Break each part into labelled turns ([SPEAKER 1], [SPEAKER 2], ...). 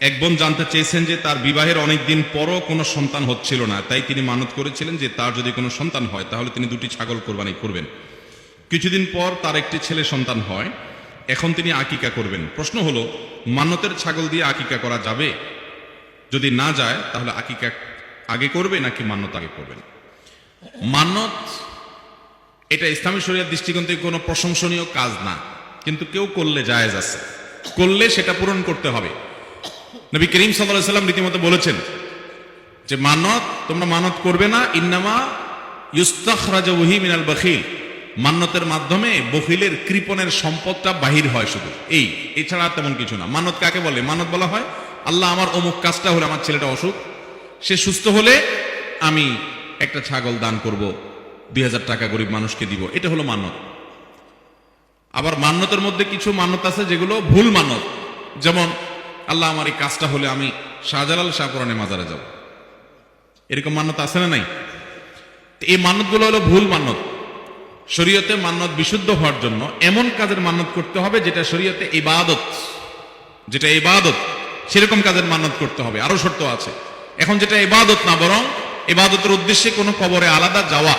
[SPEAKER 1] এক বোন জানতে চেয়েছেন যে তার বিবাহের অনেক দিন পরও কোনো সন্তান হচ্ছিল না। তাই তিনি মানত করেছিলেন যে তার যদি কোনো সন্তান হয়, তাহলে তিনি দুটি ছাগল কোরবানি করবেন। কিছুদিন পর তার একটি ছেলে সন্তান হয়। এখন তিনি আকিকা করবেন। প্রশ্ন হলো, মান্যতের ছাগল দিয়ে আকিকা করা যাবে? যদি না যায়, তাহলে আকিকা আগে করবে নাকি মান্যত আগে করবেন? মান্যত, এটা ইসলামী শরীয়ত দৃষ্টিকোণ থেকে কোনো প্রশংসনীয় কাজ না। কিন্তু কেউ করলে জায়েজ আছে। করলে সেটা পূরণ করতে হবে। নবী করিম সাল্লাহ সাল্লাম রীতিমতো বলেছেন যে মানত তোমরা মানত করবে না, ইন্নামা ইউস্তাখরাজা ওহি মিনাল বখিল। মান্যতের মাধ্যমে বখিলের কৃপণের সম্পদটা বাহির হয় শুধু। এই, এছাড়া তেমন কিছু না। মানত কাকে বলে? মানত বলা হয়, আল্লাহ আমার অমুক কাজটা হলে আমার ছেলেটা অসুখ, সে সুস্থ হলে আমি একটা ছাগল দান করব, দুই হাজার টাকা গরিব মানুষকে দিব। এটা হলো মান্যত আবার মান্যতের মধ্যে কিছু মান্যত আছে যেগুলো ভুল মানত যেমন আল্লাহ আমার এই কাজটা হলে আমি শাহজালাল শাহপুরানে মাজারে যাব। এরকম মান্যত আছে না নাই? এই মান্যতগুলো হলো ভুল মান্যত। শরীয়তে মান্যত বিশুদ্ধ হওয়ার জন্য এমন কাজের মান্যত করতে হবে যেটা শরীয়তে ইবাদত। যেটা ইবাদত, সেরকম কাজের মান্যত করতে হবে। আরও শর্ত আছে। এখন যেটা ইবাদত না, বরং ইবাদতের উদ্দেশ্যে কোনো কবরে আলাদা যাওয়া।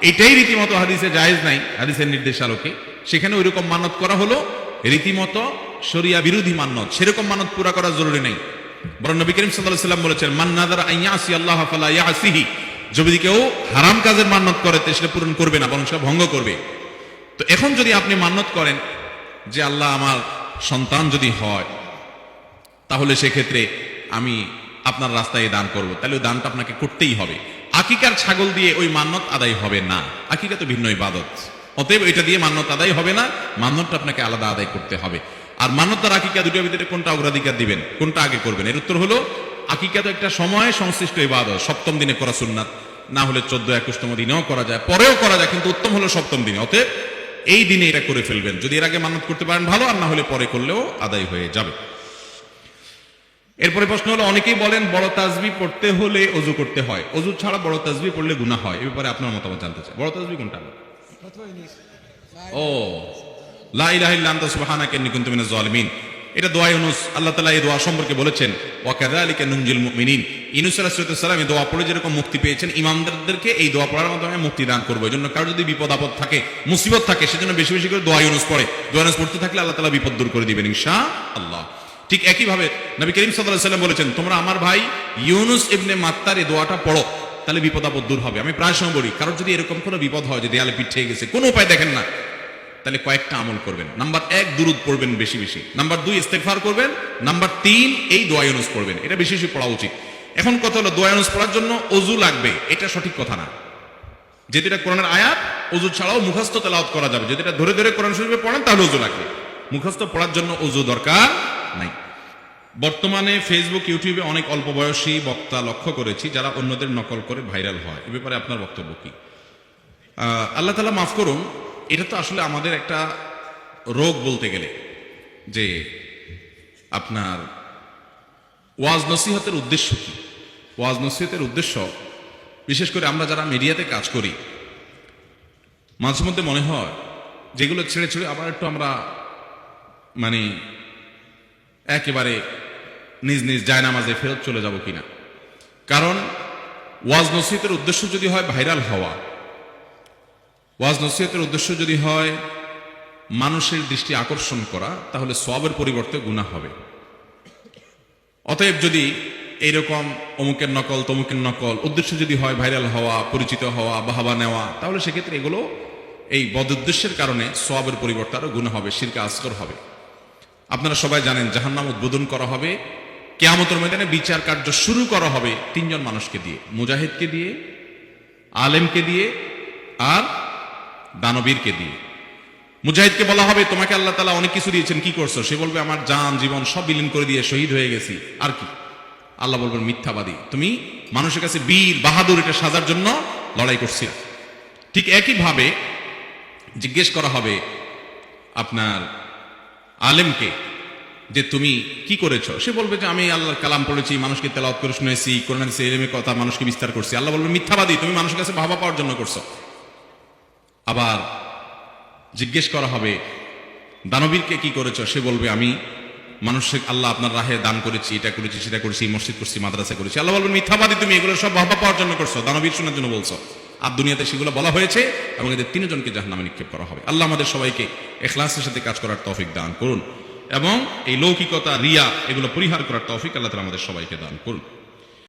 [SPEAKER 1] এটাই রীতিমতো হাদিসে জায়েজ নাই, হাদিসের নির্দেশ আলোকে সেখানে ওইরকম মানত করা হলো। রীতিমতো শরিয়া বিরোধী মান্নত, সেরকম মানত পুরা করা জরুরি নেই। বরং নবী করিম সাল্লাম বলেছেন মান্নাদার আইয়াসি আল্লাহ ফালা যদি কেউ হারাম কাজের মান্নত করে সেটা পূরণ করবে না, বরং ভঙ্গ করবে। তো এখন যদি আপনি মান্নত করেন যে আল্লাহ আমার সন্তান যদি হয়, তাহলে সেক্ষেত্রে আমি আপনার রাস্তায় দান করব। তাহলে ওই দানটা আপনাকে করতেই হবে। আকিকার ছাগল দিয়ে ওই মান্যত আদায় হবে না। আকিকা তো ভিন্ন ইবাদত। অতএব এটা দিয়ে মান্যত আদায় হবে না মান্যতটা আপনাকে আলাদা আদায় করতে হবে। আর মান্যত আর আকিকা দুটোর ভিতরে কোনটা অগ্রাধিকার দিবেন কোনটা আগে করবেন? এর উত্তর হলো আকিকা তো একটা সময় সংশ্লিষ্ট ইবাদত সপ্তম দিনে করা সুন্নাত না হলে চোদ্দ একুশতম দিনেও করা যায় পরেও করা যায় কিন্তু উত্তম হলো সপ্তম দিনে। অতএব এই দিনে এটা করে ফেলবেন। যদি এর আগে মানত করতে পারেন ভালো আর না হলে পরে করলেও আদায় হয়ে যাবে। এরপরে প্রশ্ন হলো অনেকেই বলেন বড় তাজবি পড়তে হলে অজু করতে হয়। অজু ছাড়া বড় তাজবি পড়লে গুনাহ হয়। এ ব্যাপারে আপনার মতামত জানতে চাই। বড় তাজবি কোনটা? ও লা ইলাহা ইল্লা আনতা সুবহানাকা ইন্নী কুনতু মিনাজ জালিমিন। এটা দোয়া ইউনুস আল্লাহ দোয়া সম্পর্কে বলেছেন দোয়া পড়ে যেরকম মুক্তি পেয়েছেন এই দোয়া পড়ার মাধ্যমে মুক্তি দান করব। জন্য কারও যদি বিপদ আপদ থাকে, মুসিবত থাকে, সেজন্য বেশি বেশি করে দোয়া পড়ে থাকলে আল্লাহ বিপদ দূর করে দিবেন, ইনশাআল্লাহ। ঠিক বলেছেন, তোমরা আমার ভাই ইউনুস ইবনে মাত্তার এই দোয়াটা পড়ো, তাহলে বিপদ আপদ দূর হবে। আমি প্রায় সময় বলি, কারোর যদি এরকম কোনো বিপদ হয়, যে দেয়ালে পিঠ গেছে, কোনো উপায় দেখেন না। তাহলে কয়েকটা আমল করবেন। নাম্বার এক, দুরুদ পড়বেন বেশি বেশি। নাম্বার দুই ইস্তেকফার করবেন। নাম্বার তিন, এই দোয়া ইউনুস পড়বেন। এটা বেশি বেশি পড়া উচিত। এখন কথা হলো, দোয়া ইউনুস পড়ার জন্য অজু লাগবে। এটা সঠিক কথা না। যদি এটা কোরআনের আয়াত, অজু ছাড়াও মুখস্থ তেলাওয়াত করা যাবে। যদি এটা ধরে ধরে কোরআন শরীফে পড়েন, তাহলে অজু লাগবে। মুখস্থ পড়ার জন্য অজু দরকার নাই। বর্তমানে ফেসবুক ইউটিউবে অনেক অল্প বয়সী বক্তা লক্ষ্য করেছি, যারা অন্যদের নকল করে ভাইরাল হয়। এ ব্যাপারে আপনার বক্তব্য কি? আল্লাহ তালা মাফ করুন এটা তো আসলে আমাদের একটা রোগ বলতে গেলে, যে আপনার ওয়াজ নসিহতের উদ্দেশ্য কি? ওয়াজ নসিহতের উদ্দেশ্য, বিশেষ করে আমরা যারা মিডিয়াতে কাজ করি, মাঝে মধ্যে মনে হয় যেগুলো ছেড়ে ছেড়ে আবার একটু আমরা মানে একেবারে নিজ নিজ জায়নামাজে ফেরত চলে যাব কিনা। কারণ ওয়াজ নসিহতের উদ্দেশ্য যদি হয় ভাইরাল হওয়া ওয়াজ নসিহতের উদ্দেশ্য যদি হয় মানুষের দৃষ্টি আকর্ষণ করা, তাহলে সবের পরিবর্তে গুণা হবে। অতএব যদি এইরকম অমুকের নকল, তমুকের নকল উদ্দেশ্য যদি হয় ভাইরাল হওয়া, পরিচিত হওয়া, বাহাবা নেওয়া, তাহলে সেক্ষেত্রে এগুলো এই বদ উদ্দেশ্যের কারণে সবের পরিবর্তে আরও গুণা হবে, শিরকে আস্কর হবে। আপনারা সবাই জানেন, জাহান্নাম উদ্বোধন করা হবে, কেয়ামতের ময়দানে বিচার কার্য শুরু করা হবে তিনজন মানুষকে দিয়ে, মুজাহিদকে দিয়ে, আলেমকে দিয়ে, আর দানবীরকে দিয়ে। মুজাহিদকে বলা হবে, তোমাকে আল্লাহ তালা অনেক কিছু দিয়েছেন, কি করছ? সে বলবে, আমার জান, জীবন সব বিলীন করে দিয়ে শহীদ হয়ে গেছি। আর কি? আল্লাহ বলবেন, মিথ্যাবাদী। তুমি মানুষের কাছে বীর, বাহাদুর এটা সাজার জন্য লড়াই করছিল। ঠিক একইভাবে জিজ্ঞেস করা হবে আপনার আলেমকে যে, তুমি কি করেছ? সে বলবে যে, আমি আল্লাহর কালাম পড়েছি, মানুষকে তেলাওয়াত করে শুনেছি, কোরআন এলেমের কথা মানুষকে বিস্তার করছি। আল্লাহ বলবে মিথ্যাবাদী, তুমি মানুষের কাছে ভাবা পাওয়ার জন্য করছ। আবার জিজ্ঞেস করা হবে, দানবীরকে কি করেছ? সে বলবে, আমি মানুষকে আল্লাহ আপনার রাহে দান করেছি, এটা করেছি, সেটা করেছি মসজিদ করছি, মাদ্রাসা করেছি। আল্লাহ বলবেন, মিথ্যাবাদী তুমি, এগুলো সব ভাবা পাওয়ার জন্য করছ। দানবীর শোনার জন্য বলছো। আর দুনিয়াতে সেগুলো বলা হয়েছে এবং এদের তিনজনকে জাহান্নামে নিক্ষেপ করা হবে। আল্লাহ আমাদের সবাইকে এখলাসের সাথে কাজ করার তৌফিক দান করুন এবং এই লৌকিকতা, রিয়া, এগুলো পরিহার করার তৌফিক আল্লাহ তাআলা আমাদের সবাইকে দান করুন।